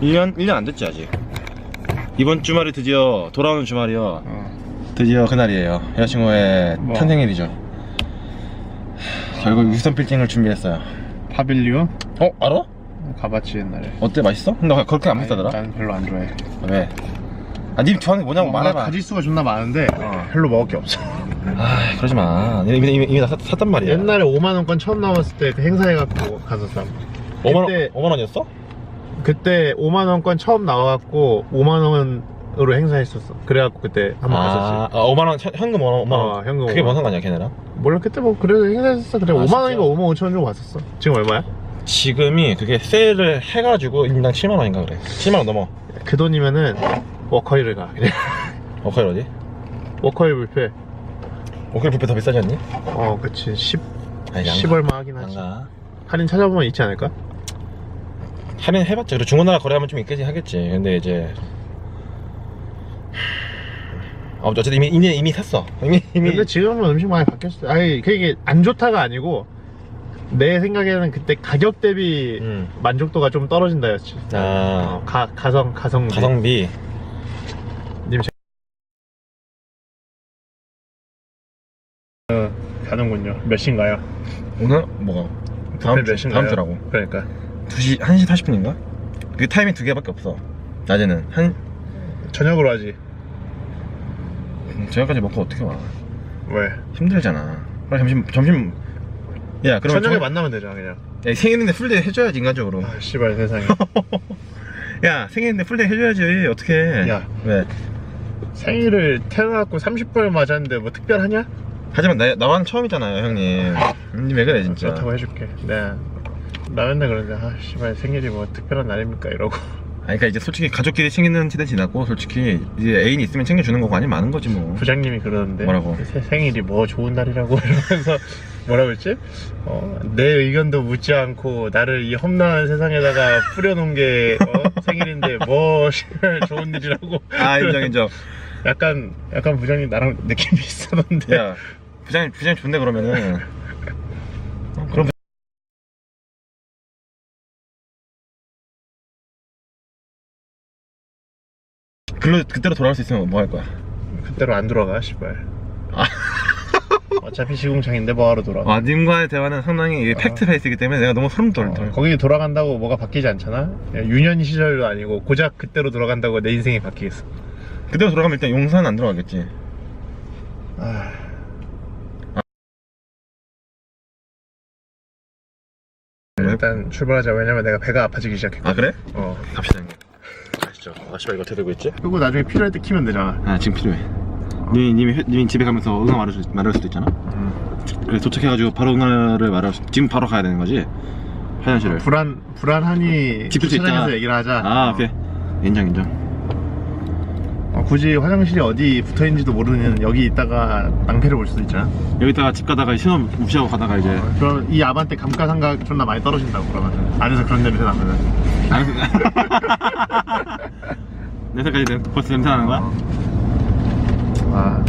1년? 1년 안 됐지 아직 이번 주말이 드디어 돌아오는 주말이요 어. 드디어 그날이에요 여자친구의 뭐? 탄생일이죠 하, 결국 유선 빌딩을 준비했어요 파빌리온? 어? 알아? 가봤지 옛날에 어때 맛있어? 근데 그렇게 안 비싸더라? 난 별로 안 좋아해 왜? 아, 님 좋아하는 게 뭐냐고 뭔가 말해봐 가지수가 존나 많은데 어. 별로 먹을 게 없어 아 그러지 마 이미, 이미, 이미 다 샀, 샀단 말이야 옛날에 5만원권 처음 나왔을 때 그 행사해갖고 갔었어 5만, 그때- 5만 원이었어? 그때 5만원권 처음 나와갖고 5만원으로 행사했었어 그래갖고 그때 한번 갔었지 아, 아 5만 원 현- 현금 5만 원, 5만 원. 어, 현금 그게 5만 뭔 상관이야 걔네랑? 몰라 그때 뭐 그래도 행사했었어 그래 아, 5만원인가 진짜? 5만 5천 원 주고 갔었어 지금 얼마야? 지금이 그게 세일을 해가지고 인당 7만 원인가 그래 7만 원 넘어 그 돈이면은 워커힐을 가 그냥 오카이 어디? 워커힐 뷔페 오카이 뷔페 더 비싸지 않니? 어 그치 10, 아니 10 얼마 하긴 하지 할인 찾아보면 있지 않을까? 할인 해봤자. 그리고 중고나라 거래하면 좀 있겠지 하겠지. 근데 이제 어, 어쨌든 이미 이미, 이미 샀어. 이미 이미. 근데 지금은 음식 많이 바뀌었어. 아니 그게 안 좋다가 아니고 내 생각에는 그때 가격 대비 음. 만족도가 좀 떨어진다였지. 아. 어, 가, 가성 가성비. 가성비. 님 제- 어, 가는군요. 몇 시인가요? 오늘 뭐가? 다음 몇 주? 다음 주라고. 그러니까 2시 1시 40분인가? 그 타이밍 두 개밖에 없어. 낮에는. 한 저녁으로 하지. 저녁까지 먹고 어떻게 와? 왜? 힘들잖아. 빨리 점심 점심. 야 그러면 저녁에 저- 만나면 되잖아 그냥. 야, 생일인데 풀데이 해줘야지 인간적으로. 아 씨발 세상에. 야 생일인데 풀데이 해줘야지. 어떻게 야. 왜? 생일을 태어나고 30번 맞았는데 뭐 특별하냐? 하지만 나, 나와는 처음이잖아요 형님. 형님 왜 그래 진짜. 그렇다고 해줄게. 네. 나 맨날 그러는데 아 씨발 생일이 뭐 특별한 날입니까 이러고. 아니 그러니까 이제 솔직히 가족끼리 챙기는 시대 지났고 솔직히 이제 애인 있으면 챙겨주는 거고 아니면 많은 거지 뭐. 부장님이 그러는데 뭐라고? 새- 생일이 뭐 좋은 날이라고 이러면서 뭐라고 했지? 어, 내 의견도 묻지 않고 나를 이 험난한 세상에다가 뿌려놓은 게 어, 생일인데 뭐 씨발 좋은 일이라고. 아 인정 인정. 약간 약간 부장님 나랑 느낌 비슷하던데. 야 부장님 부장님 좋네 그러면은 글로 그때로 돌아갈 수 있으면 뭐 할 거야? 그때로 안 돌아가 씨발 어차피 시궁창인데 뭐하러 돌아가 와 님과의 대화는 상당히 팩트 베이스이기 때문에 내가 너무 소름 돋. 어, 돋- 거기 돌아간다고 뭐가 바뀌지 않잖아 유년 시절도 아니고 고작 그때로 돌아간다고 내 인생이 바뀌겠어 그대로 돌아가면 일단 용산 안 들어가겠지. 아... 일단 출발하자 왜냐면 내가 배가 아파지기 시작했거든 아 그래? 어. 갑시다 형님. 아 씨발 이거 어떻게 되고 있지? 그리고 나중에 필요할 때 키면 되잖아 아 지금 필요해. 님이 님이 회- 님이 집에 가면서 응아 말할, 수, 말할 수도 있잖아. 그래서 도착해가지고 바로 응아를 말할 수. 지금 바로 가야 되는 거지. 화장실을. 불안, 불안하니 있다. 주차장에서 얘기를 하자 아 오케이. 인정 인정. 어, 굳이 화장실이 어디 붙어 있는지도 모르는 여기 있다가 낭패를 볼 수도 있잖아. 여기다가 집 가다가 신호 무시하고 가다가 이제. 어, 그럼 이 아반떼 감가상각 존나 많이 떨어진다고 그러면. 안에서 그런 냄새 나면은. 알았어. 내 색까지 벌써 냄새 나는 거야? 아